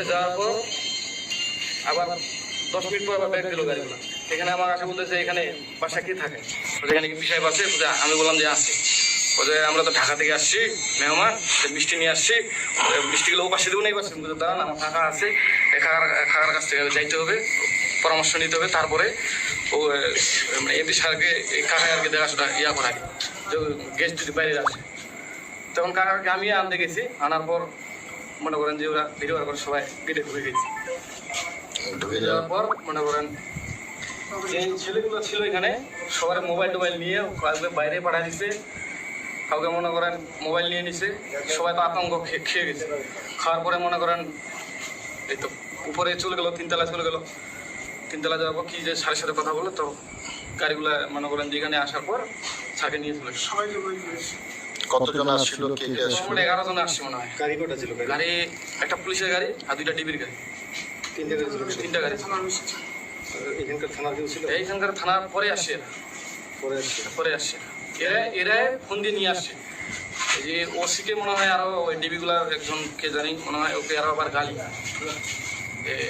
Message যাওয়ার পর আবার দশ মিনিট পর আবার ব্যাগ দিল গাড়িগুলো। এখানে আমার আসে বলতেছে এখানে বাসা কি থাকে? এখানে কি বিষয় বলছে, আমি বললাম যে আছে। বলছে আমরা তো ঢাকা থেকে আসছি মেহমান মিষ্টি নিয়ে আসছি মিষ্টিগুলো ও পাশে দেবো না পাশে দাঁড়ান আমার টাকা আছে। কাকার কাছ থেকে যাইতে হবে পরামর্শ নিতে হবে। তারপরে ও মানে এমপি স্যারকে এই কাকা আর কি দেখাশোনা ইয়া করা গেস্ট যদি বাইরে আসে। তখন কাকাকে আমি আনতে গেছি আনার পর মনে করেন যে ওরা ভিডিও করে সবাই গেটে ঢুকে গেছে। ঢুকে যাওয়ার পর মনে করেন যে ছেলেগুলো ছিল এখানে সবার মোবাইল টোবাইল নিয়ে কাউকে বাইরে পাঠিয়ে দিছে কাউকে মনে করেন মোবাইল নিয়ে নিছে সবাই তো আতঙ্ক খেয়ে গেছে। খাওয়ার পরে মনে করেন এই তো উপরে চলে গেল তিনতলা চলে গেল। তিনতলা যাওয়ার পর কি যে সারের সাথে কথা বলে তো গাড়িগুলো মনে করেন যেখানে আসার পর ছাকে নিয়ে চলে গেছে কতজন আসছিল কে কে আসছিল? এগারো জন আসছে মনে হয়। গাড়ি কটা ছিল গাড়ি? একটা পুলিশের গাড়ি আর দুইটা ডিবির গাড়ি। তিনটে গাড়ি ছিল। তিনটা গাড়ি। এখানকার থানার কেউ ছিল? এইখানকার থানার পরে আসছে এরা, পরে আসছে পরে আসছে এরা। এরা ফোন দিয়ে নিয়ে আসছে এই যে ওসিকে মনে হয় আরও ওই ডিবি গুলার একজন কে জানি মনে হয় ওকে আরও আবার গালি।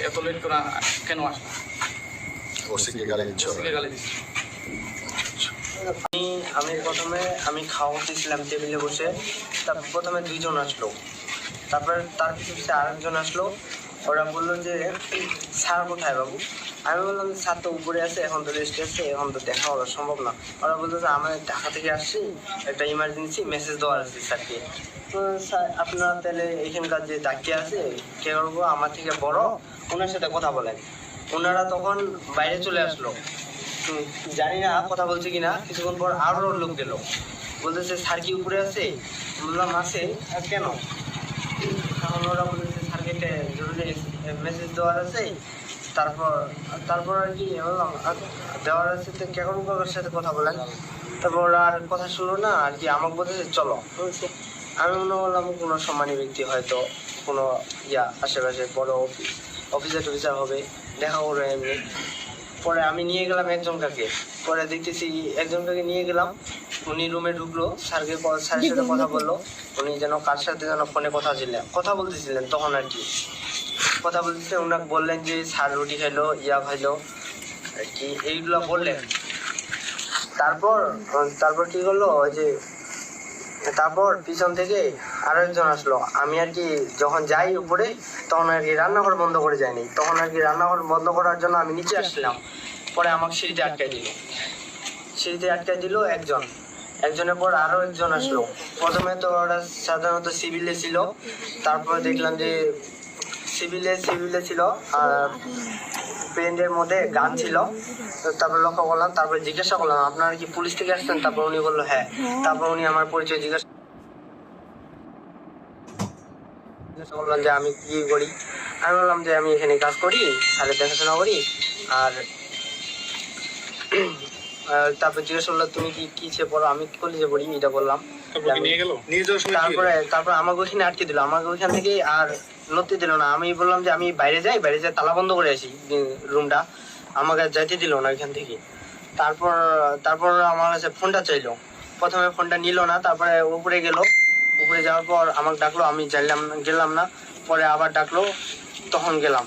এত লেট করা কেন আসলো ওসিকে গাড়ি দিচ্ছ ওসিকে গালি দিচ্ছে। আমি আমি প্রথমে, আমি খাওয়াতেছিলাম টেবিলে বসে। তারপর প্রথমে দুইজন আসলো। তারপর তার পিছু পিছু আরেকজন আসলো। ওরা বলল যে, স্যার কোথায় বাবু? আমি বললাম, স্যার তো উপরে আছে, এখন তো রেস্টে আছে এখন তো দেখা করা সম্ভব না। ওরা বলতো যে আমি ঢাকা থেকে আসছি, একটা ইমার্জেন্সি মেসেজ দেওয়ার আছে স্যারকে। তো, স্যার, আপনার তাহলে এখানকার যে ডাক্তার আছে, কে করব আমার থেকে বড় ওনার সাথে কথা বলেন। ওনারা তখন বাইরে চলে আসলো। জানি না কথা বলছে কিনা, কিছুক্ষণ পর আরও লোক গেল। বলতেছে, স্যার কি উপরে আছে? বললাম, আছে কেন? তখন ওরা বলতেছে, স্যারকে একটা জরুরি মেসেজ দেওয়ার আছে। তারপর তারপর আর কি, বললাম দেওয়ার আছে তো কেমন কাকার সাথে কথা বলেন। তারপর আর কথা শুনলো না, আর কি আমাকে বলতেছে, চলো। আমি মনে করলাম, কোনো সম্মানী ব্যক্তি হয়তো কোনো ইয়া, আশেপাশে বড় অফিস অফিসার টফিসার হবে, দেখা করবে এমনি। পরে আমি নিয়ে গেলাম একজন কাকে পরে দেখতেছি একজন কাকে নিয়ে গেলাম উনি রুমে ঢুকলো স্যারকে স্যারের সাথে কথা বলল উনি যেন কার সাথে যেন ফোনে কথা ছিলেন কথা বলতেছিলেন তখন আর কি। কথা বলতেছিলেন ওনাকে বললেন যে স্যার রুটি খাইলো ইয়া খাইলো। আর কি এইগুলো বললেন। তারপর তারপর কি করল ওই যে তারপর পিছন থেকে আরও একজন আসলো। আমি আর কি যখন যাই উপরে, তখন আর কি রান্নাঘর বন্ধ করে যায়নি। তখন আর কি রান্নাঘর বন্ধ করার জন্য আমি নিচে আসছিলাম পরে আমাকে সিঁড়িতে আটকাই দিল। সিঁড়িতে আটকাই দিল একজন। একজনের পর আরও একজন আসলো। প্রথমে তো ওরা সাধারণত সিভিলে ছিল। তারপরে দেখলাম যে সিভিলে সিভিলে ছিল। আর প্যান্টের মধ্যে গান ছিল। তারপর লক্ষ্য করলাম তারপর জিজ্ঞাসা করলাম আপনারা কি পুলিশ থেকে আসছেন? তারপর উনি বলল হ্যাঁ। তারপর উনি আমার পরিচয় জিজ্ঞাসা জিজ্ঞাসা করলাম যে আমি কি করি? আমি বললাম যে আমি এখানে কাজ করি স্যারের দেখাশোনা করি। আর তারপর জিজ্ঞেস করল তুমি কি কিসে পড়ো? আমি কলেজে পড়ি এটা বললাম। তারপর? তারপরে তারপর আমাকে ওইখানে আটকে দিল। আমাকে ওইখান থেকে আর নড়তে দিল না। আমি বললাম যে, আমি বাইরে যাই বাইরে যাই তালা বন্ধ করে আসি রুমটা আমাকে যাইতে দিল না ওইখান থেকে। তারপর তারপর আমার কাছে ফোনটা চাইলো। প্রথমে ফোনটা নিল না, তারপরে উপরে গেল। উপরে যাওয়ার পর আমাকে ডাকলো, আমি জানলাম, গেলাম না। পরে আবার ডাকলো, তখন গেলাম।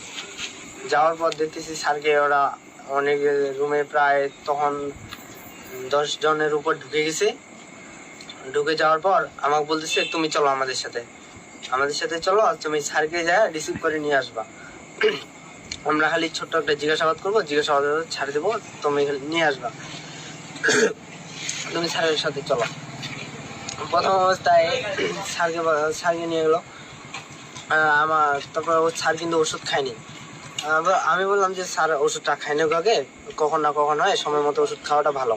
যাওয়ার পর দেখতেছি স্যারকে ওরা অনেক রুমে প্রায় তখন দশ জনের উপর ঢুকে গেছে। ঢুকে যাওয়ার পর আমাকে বলতেছে, তুমি চলো আমাদের সাথে। আমাদের সাথে চলো, আর তুমি স্যারকে যা রিসিভ করে নিয়ে আসবা। আমরা খালি ছোট্ট একটা জিজ্ঞাসাবাদ করব, জিজ্ঞাসাবাদ ছাড়ে দেবো, তুমি নিয়ে আসবা। তুমি স্যারের সাথে চলো। প্রথম অবস্থায় স্যারকে স্যারকে নিয়ে গেলো। আমার, তারপর ও স্যার কিন্তু ওষুধ খায়নি। আমি বললাম যে, স্যার, ওষুধটা খাই না কাকে কখন না কখন হয়? সময় মতো ওষুধ খাওয়াটা ভালো।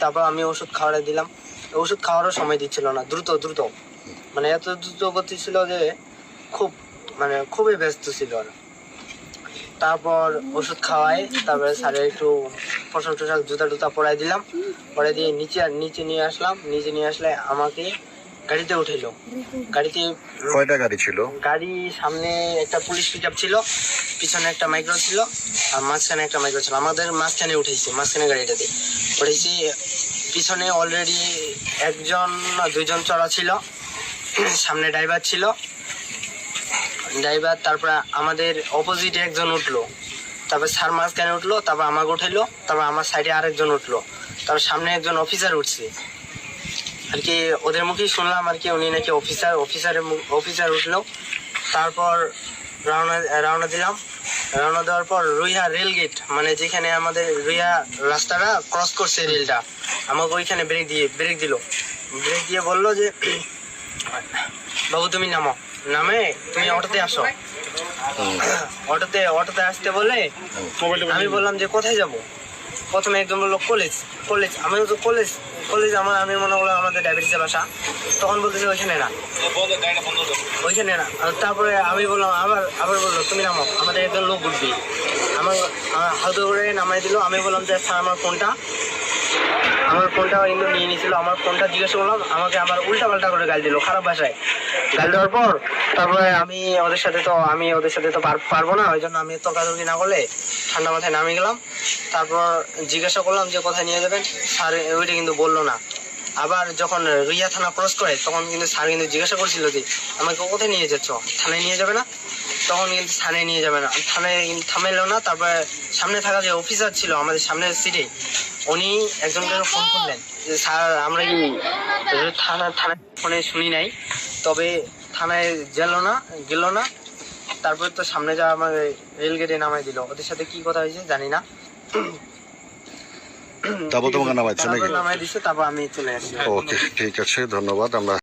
তারপর আমি ওষুধ খাওয়াটা দিলাম। ওষুধ খাওয়ারও সময় দিচ্ছিল না, দ্রুত দ্রুত। মানে এত দ্রুত গতি ছিল যে খুব মানে খুবই ব্যস্ত ছিল তারপর ওষুধ খাওয়াই তারপরে স্যারের একটু পোশাক টোশাক জুতা টুতা পরাই দিলাম। পরে দিয়ে নিচে নিচে নিয়ে আসলাম। নিচে নিয়ে আসলে আমাকে গাড়িতে উঠাইলো। গাড়িতে কয়টা গাড়ি ছিল? গাড়ি সামনে একটা পুলিশ পিক ছিল পিছনে একটা মাইক্রো ছিল আর মাঝখানে একটা মাইক্রো ছিল। আমাদের মাঝখানে উঠেছি মাঝখানে গাড়িটাতে উঠেছি পিছনে অলরেডি একজন না দুইজন চড়া ছিল। সামনে ড্রাইভার ছিল। ড্রাইভার তারপর আমাদের অপোজিটে একজন উঠল। তারপর স্যার মাঝখানে উঠল, তারপর আমাকে উঠাইলো, তারপর আমার সাইডে আরেকজন উঠল। তারপর সামনে একজন অফিসার উঠছে। আর কি ওদের মুখেই শুনলাম আর কি, উনি নাকি অফিসার অফিসারের অফিসার উঠল। তারপর রওনা রওনা দিলাম। রওনা দেওয়ার পর রুইয়া রেল গেট মানে যেখানে আমাদের রুইয়া রাস্তাটা ক্রস করছে রেলটা আমাকে ওইখানে ব্রেক দিয়ে ব্রেক দিল। ব্রেক দিয়ে বলল যে বাবু তুমি নামো। নামে তুমি অটোতে আসো। অটোতে অটোতে আসতে বলে আমি বললাম যে কোথায় যাব? প্রথমে একজন বলল কলেজ কলেজ। আমি তো কলেজ কলেজ আমার আমি মনে করলাম আমাদের ডায়াবেটিসের বাসা। তখন বলতেছে ওইখানে না। ওইখানে না। আর তারপরে আমি বললাম আবার আবার বলল তুমি নামো। আমাদের একজন লোক উঠবি আমার হালকা করে নামাই দিল। আমি বললাম যে স্যার আমার ফোনটা আমার ফোনটা কিন্তু নিয়ে নিয়েছিল, আমার ফোনটা জিজ্ঞাসা করলাম, আমাকে আবার উল্টা পাল্টা করে গাল দিল, খারাপ ভাষায়। গাল দেওয়ার পর, তারপরে আমি ওদের সাথে তো, আমি ওদের সাথে তো পারব না, ওই জন্য আমি তর্কাতর্কি না করলে ঠান্ডা মাথায় নামে গেলাম। তারপর জিজ্ঞাসা করলাম যে কোথায় নিয়ে যাবেন, স্যার ওইটা কিন্তু বলল না। আবার যখন রিয়া থানা ক্রস করে, তখন কিন্তু স্যার কিন্তু জিজ্ঞাসা করছিল যে, আমাকে কোথায় নিয়ে যাচ্ছ? থানায় নিয়ে যাবে না? তখন কিন্তু থানায় নিয়ে যাবে না। থানায় কিন্তু থামাইলো না তারপরে সামনে থাকা যে অফিসার ছিল আমাদের সামনের সিটে উনি একজনকে ফোন করলেন যে স্যার আমরা কি থানা থানায় ফোনে শুনি নাই তবে থানায় গেল না গেল না। তারপর তো সামনে যা আমার রেল গেটে নামাই দিল। ওদের সাথে কি কথা হয়েছে জানি না। তারপর তোমাকে নামাইছে নাকি? তারপর নামাই দিছে তারপর আমি চলে আসি। ওকে ঠিক আছে ধন্যবাদ। আমরা